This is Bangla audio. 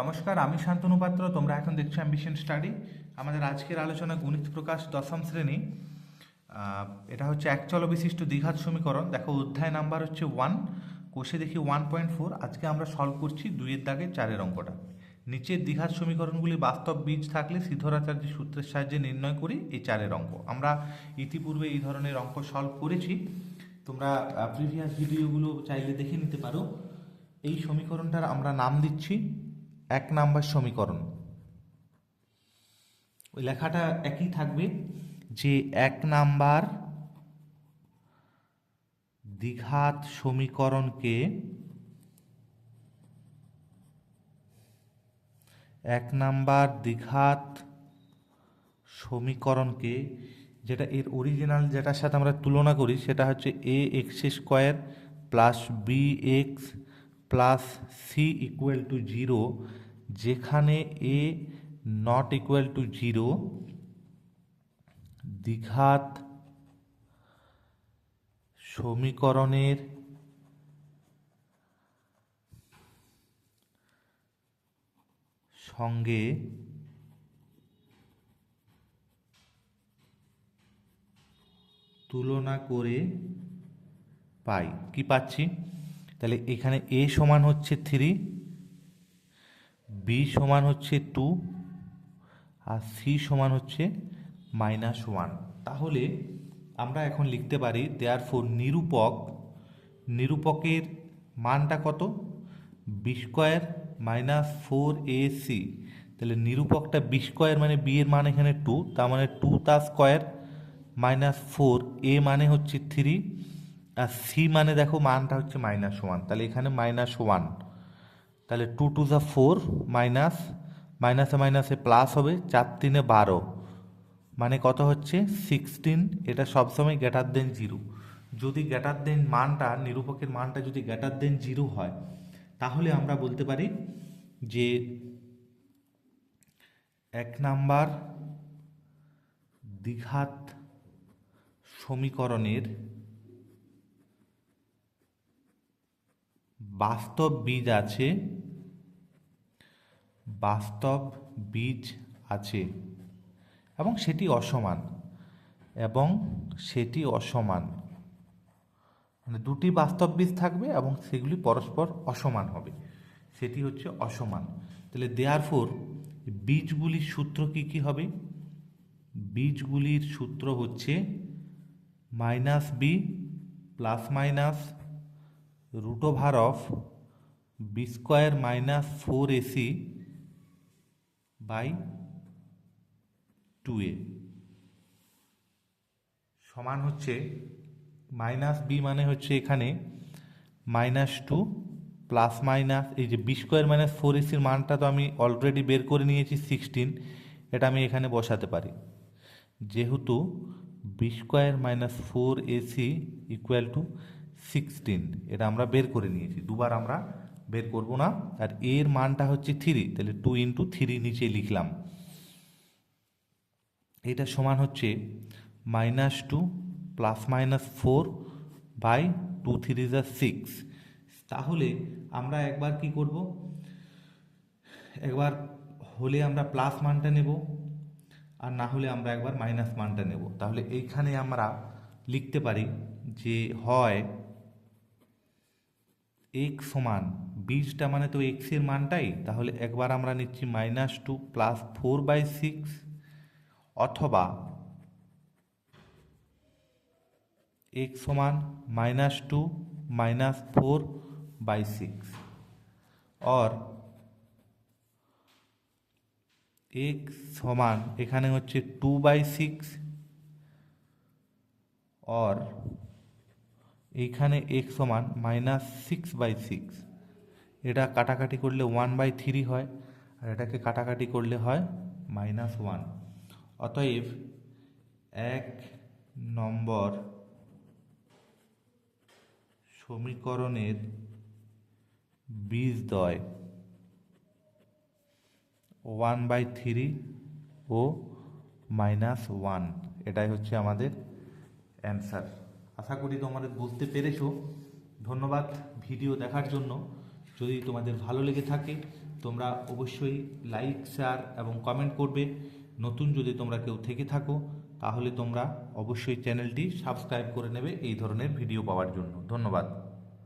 নমস্কার, আমি শান্তনু পাত্র, তোমরা এখন দেখছ অ্যাম্বিশন স্টাডি আমাদের আজকের আলোচনা গণিত প্রকাশ দশম শ্রেণি। এটা হচ্ছে এক চল বিশিষ্ট দ্বিঘাত সমীকরণ। দেখো, অধ্যায় নাম্বার হচ্ছে ওয়ান কোষে দেখি ওয়ান পয়েন্ট ফোর আজকে আমরা সলভ করছি দুইয়ের দাগে চারের অঙ্কটা। নিচের দ্বিঘাত সমীকরণগুলি বাস্তব বীজ থাকলে সিদ্ধরাচার্যের সূত্রের সাহায্যে নির্ণয় করি এই চারের অঙ্ক। আমরা ইতিপূর্বে এই ধরনের অঙ্ক সলভ করেছি। তোমরা প্রিভিয়াস ভিডিওগুলো চাইলে দেখে নিতে পারো। এই সমীকরণটার আমরা নাম দিচ্ছি এক নাম্বার সমীকরণ। ওই লেখাটা একই থাকবে যে এক নাম্বার দ্বিঘাত সমীকরণকে এক নাম্বার দ্বিঘাত সমীকরণকে, যেটা এর অরিজিনাল যেটার সাথে আমরা তুলনা করি, সেটা হচ্ছে a x square plus b x plus c equal to zero যেখানে a not equal to zero দ্বিঘাত সমীকরণের সঙ্গে তুলনা করে পাই। কি পাচ্ছি? তাহলে এখানে এ সমান হচ্ছে থ্রি বি সমান হচ্ছে টু আর সি সমান হচ্ছে মাইনাস ওয়ান তাহলে আমরা এখন লিখতে পারি দেয়ার ফোর নিরূপক, নিরূপকের মানটা কত? B square minus four a c তাহলে নিরূপকটা বি স্কোয়ার মানে বি এর মান এখানে টু তার মানে টু তার স্কোয়ার মাইনাস ফোর এ মানে হচ্ছে থ্রি আর সি মানে দেখো মানটা হচ্ছে মাইনাস ওয়ান তাহলে এখানে মাইনাস ওয়ান তাহলে টু টু যা ফোর মাইনাস মাইনাসে মাইনাসে প্লাস হবে, চার তিনে বারো মানে কত হচ্ছে? সিক্সটিন এটা সবসময় গ্যাটার দেন জিরো যদি গ্যাটার দেন মানটা, নিরূপকের মানটা যদি গ্যাটার দেন জিরো হয়, তাহলে আমরা বলতে পারি যে এক নাম্বার দ্বিঘাত সমীকরণের বাস্তব বীজ আছে। বাস্তব বীজ আছে। এবং সেটি অসমান। এবং সেটি অসমান। মানে দুটি বাস্তব বীজ থাকবে এবং সেগুলি পরস্পর অসমান হবে। সেটি হচ্ছে অসমান। তাহলে দেয়ার ফোর বীজগুলির সূত্র কি কি হবে? বীজগুলির সূত্র হচ্ছে minus b plus minus root over of b square minus four AC by two a সমান হচ্ছে মাইনাস বি মানে হচ্ছে এখানে মাইনাস টু প্লাস মাইনাস এই যে বি স্কোয়ার মাইনাস ফোর এসির মানটা তো আমি অলরেডি বের করে নিয়েছি সিক্সটিন এটা আমি এখানে বসাতে পারি। যেহেতু b square minus four AC equal to sixteen এটা আমরা বের করে নিয়েছি। দুবার আমরা বের করব না। আর এর মানটা হচ্ছে থ্রি তাহলে টু ইন্টু থ্রি নিচে লিখলাম। এটা সমান হচ্ছে minus two plus minus four by two three যা সিক্স তাহলে আমরা একবার কি করব? একবার হলে আমরা প্লাস মানটা নেব, আর না হলে আমরা একবার মাইনাস মানটা নেব। তাহলে এইখানে আমরা লিখতে পারি যে হয় এক্স সমান, বীজটা মানে তো এক্সের মানটাই, তাহলে একবার আমরা নিচ্ছি minus two plus four by six অথবা এক্স সমান minus two minus four by six or x সমান, এখানে হচ্ছে টু বাই সিক্স অর এইখানে এক্স সমান মাইনাস সিক্স বাই সিক্স এটা কাটাকাটি করলে ওয়ান বাই থ্রি হয়, আর এটাকে কাটাকাটি করলে হয় মাইনাস ওয়ান অতএব এক নম্বর সমীকরণের বীজ দয় ওয়ান বাই থ্রি ও মাইনাস ওয়ান এটাই হচ্ছে আমাদের অ্যান্সার আশা করি তোমাদের বুঝতে পেরেছ। ধন্যবাদ ভিডিও দেখার জন্য। যদি তোমাদের ভালো লেগে থাকে, তোমরা অবশ্যই লাইক শেয়ার এবং কমেন্ট করবে। নতুন যদি তোমরা কেউ থেকে থাকো, তাহলে তোমরা অবশ্যই চ্যানেলটি সাবস্ক্রাইব করে নেবে এই ধরনের ভিডিও পাওয়ার জন্য। ধন্যবাদ।